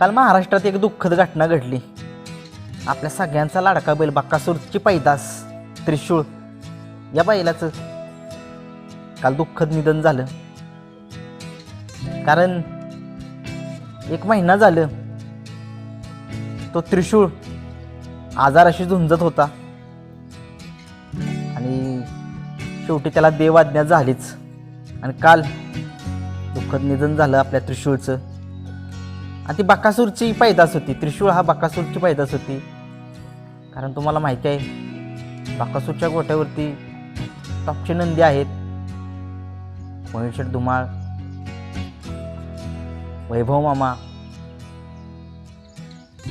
काल महाराष्ट्रात एक दुःखद घटना घडली. आपल्या सगळ्यांचा लाडका बैल बाकासूरची पैदास त्रिशूळ या बैलाचं काल दुःखद निधन झालं. कारण एक महिना झालं तो त्रिशूळ आजाराशी झुंजत होता. आणि शेवटी त्याला देवाज्ञा झालीच. आणि काल दुःखद निधन झालं आपल्या त्रिशूळचं. आणि ती बाकासूरची पैदास होती. त्रिशूळ हा बाकासूरची पैदास होती. कारण तुम्हाला माहिती आहे बाकासूरच्या गोठ्यावरती टॉपचे नंदी आहेत. महेश्वर धुमाळ वैभव मामा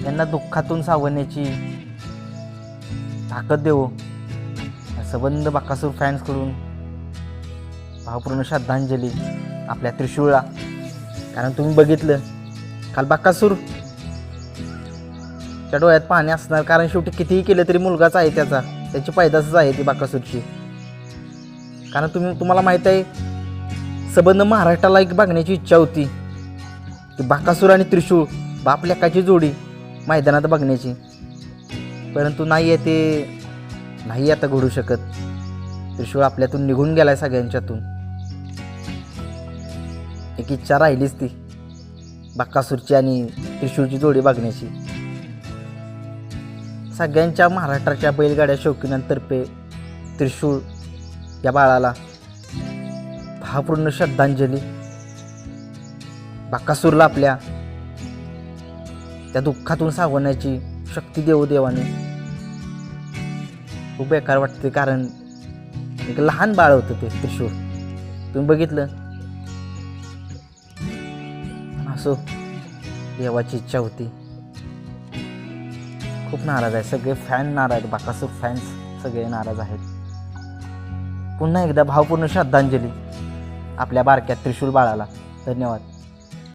यांना दुःखातून सावरण्याची ताकद देऊ सबंध बाकासूर फॅन्सकडून भावपूर्ण श्रद्धांजली आपल्या त्रिशूळला. कारण तुम्ही बघितलं काल बकासूर त्या डोळ्यात पाणी असणार कारण शेवटी कितीही केलं तरी मुलगाच आहे त्याचा. त्याची पैदासच आहे ती बाकासूरची कारण तुम्ही तुम्हाला माहीत आहे सबंध महाराष्ट्राला एक बघण्याची इच्छा होती. की बाकासूर आणि त्रिशूळ बाप लेकाची जोडी मैदानात बघण्याची. परंतु नाही आहे ते नाही आता घडू शकत. त्रिशूळ आपल्यातून निघून गेलाय सगळ्यांच्यातून. एक इच्छा राहिलीच ती. बाकासूरची आणि त्रिशूरची जोडी बघण्याची. सगळ्यांच्या महाराष्ट्राच्या बैलगाड्या शौकीनांतर्फे त्रिशूळ या बाळाला भावपूर्ण श्रद्धांजली. बाकासूरला आपल्या त्या दुःखातून सावण्याची शक्ती देऊ देवाने. खूप बेकार वाटते कारण एक लहान बाळ होतं ते त्रिशूळ. तुम्ही बघितलं? असो. देवाची इच्छा होती. खूप नाराज आहे. सगळे फॅन नाराज बाकासूर फॅन्स सगळे नाराज आहेत. पुन्हा एकदा भावपूर्ण श्रद्धांजली आपल्या बारक्या त्रिशूल बाळाला. धन्यवाद.